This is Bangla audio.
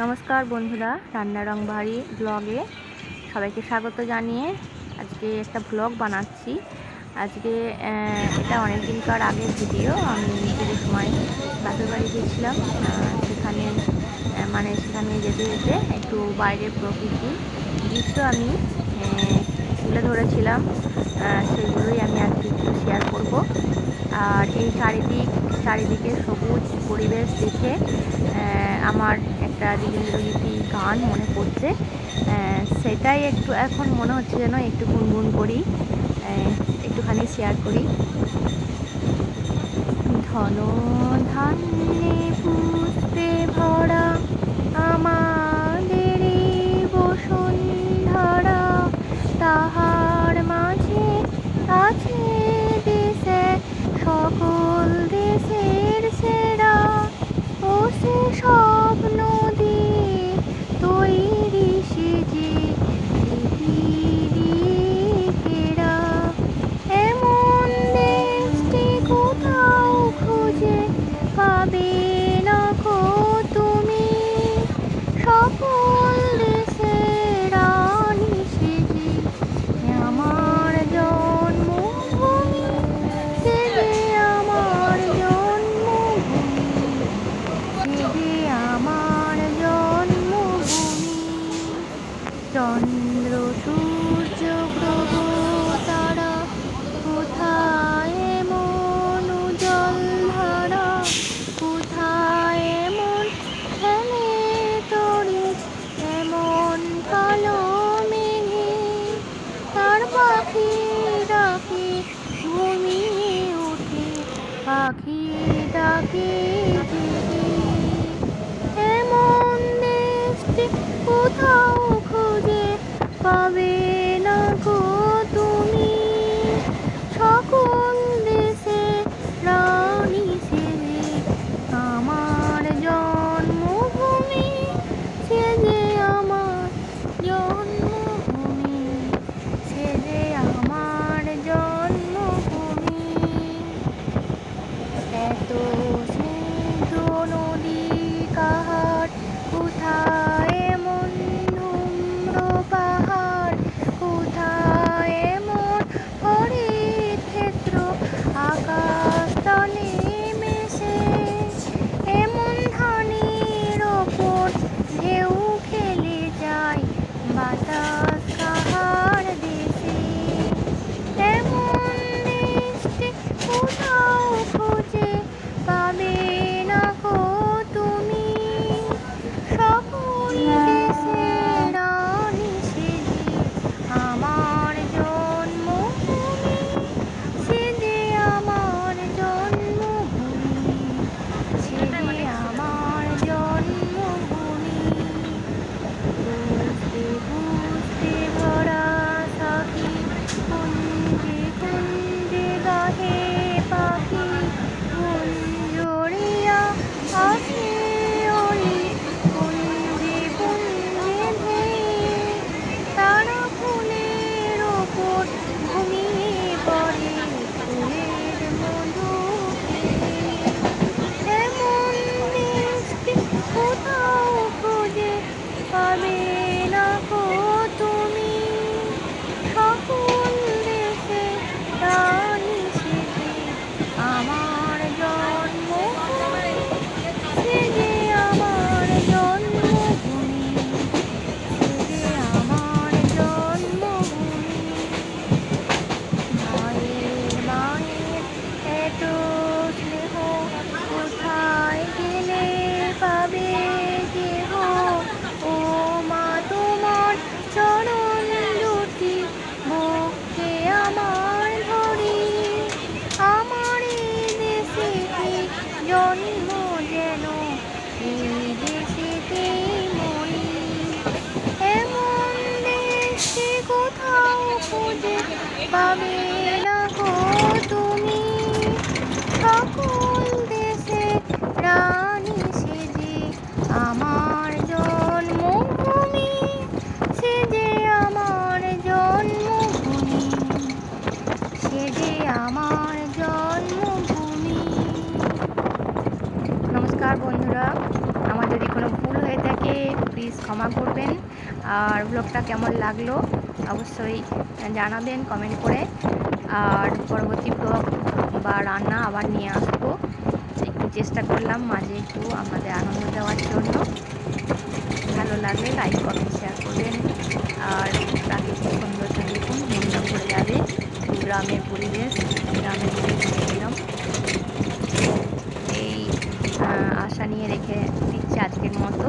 নমস্কার বন্ধুরা, রান্নারং বাড়ি ব্লগে সবাইকে স্বাগত জানিয়ে আজকে একটা ব্লগ বানাচ্ছি। আজকে এটা অনেক দিনকার আগের ভিডিও আমি নিজের সময় বাপের বাড়ি গিয়েছিলাম সেখানে মানে সেখানে যেতে যেতে একটু বাইরের প্রকৃতি দৃশ্য আমি তুলে ধরেছিলাম সেগুলোই আমি আজকে একটু শেয়ার করব। আর এই চারিদিক, চারিদিকে সবুজ পরিবেশ দেখে আমার একটা রীতি গান মনে পড়ছে। সেটাই একটু এখন মনে হচ্ছে যেন একটু গুনগুন করি একটুখানি শেয়ার করি। ধন ধান্যে পাখি ডাকে পাবে না গো তুমি। সকল দেশে রানী সেজে আমার জন্মভূমি, সেজে আমার জন্মভূমি, সেজে আমার জন্মভূমি। নমস্কার বন্ধুরা, আমার যদি কোনো ভুল হয়ে থাকে প্লিজ ক্ষমা করবেন। আর ব্লগটা কেমন লাগল? অবশ্যই জানাবেন কমেন্ট করে। আর পরবর্তী ব্লগ বা রান্না আবার নিয়ে আসব। একটু চেষ্টা করলাম মাঝে একটু আমাদের আনন্দ দেওয়ার জন্য। ভালো লাগলে লাইক কমেন্ট শেয়ার করবেন। আর প্রাকৃতিক সৌন্দর্য দেখুন, মনটা ভরে যাবে। গ্রামের পরিবেশ গ্রামের পরিবেশ। এই আশা নিয়ে রেখে দিচ্ছি আজকের মতো।